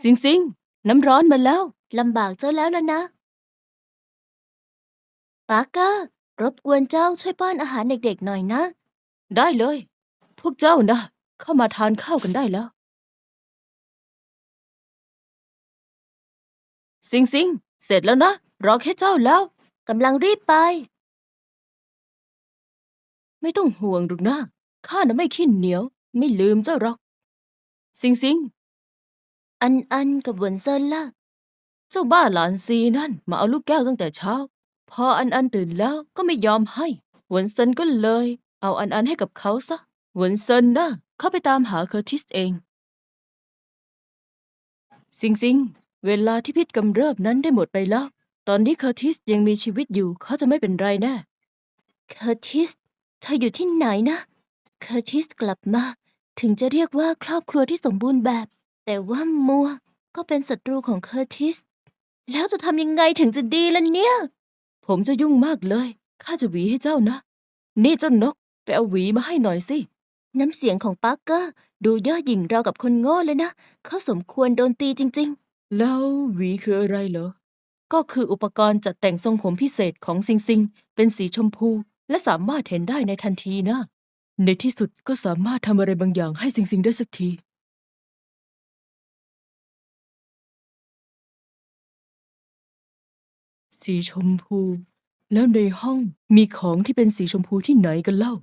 สิงสิงน้ำร้อนมาแล้ว ลำบากเจ้าแล้วล่ะนะปาร์เกอร์รบกวนเจ้าช่วยป้อนอาหารเด็กๆหน่อยนะ ได้เลย พวกเจ้านะ เข้ามาทานข้าวกันได้แล้ว สิงสิงเสร็จแล้วนะ รอแค่เจ้าแล้วกำลังรีบไป ไม่ต้องห่วงหรอกนะข้าน่ะไม่ขี้เหนียว ไม่ลืมเจ้าหรอก สิงสิง อันอันกับหวนเซินล่ะ เจ้าบ้าหลานซีนั่นมาเอาลูกแก้วตั้งแต่เช้า พออันอันตื่นแล้วก็ไม่ยอมให้หวนเซินก็เลย เอาอันอันให้กับเขาซะหวนเซินนะเขาไปตามหาเคอร์ติสเองสิงสิง เวลาที่พิษกำเริบนั้นได้หมดไปแล้ว ตอนนี้เคอร์ติสยังมีชีวิตอยู่เขาจะไม่เป็นไรแน่ เคอร์ติสเธออยู่ที่ไหนนะ เคอร์ติสกลับมา ถึงจะเรียกว่าครอบครัวที่สมบูรณ์แบบ แต่ว่ามัวก็เป็นศัตรูของเคอร์ติส แล้วจะทำยังไงถึงจะดีล่ะเนี่ย ผมจะยุ่งมากเลย ข้าจะหวีให้เจ้านะ นี่เจ้านก ไปเอาหวีมาให้หน่อยสิ น้ำเสียงของปาร์เกอร์ ดูย่อหยิ่งเราวกับคนโง่เลยนะ เขาสมควรโดนตีจริงแล้วหวีคืออะไรเหรอ ก็คืออุปกรณ์จัดแต่งทรงผมพิเศษของซิงซิง เป็นสีชมพู และสามารถเห็นได้ในทันทีนะ ในที่สุดก็สามารถทำอะไรบางอย่างให้ซิงซิงได้สักที สีชมพู แล้วในห้องมีของที่เป็นสีชมพูที่ไหนกันเล่า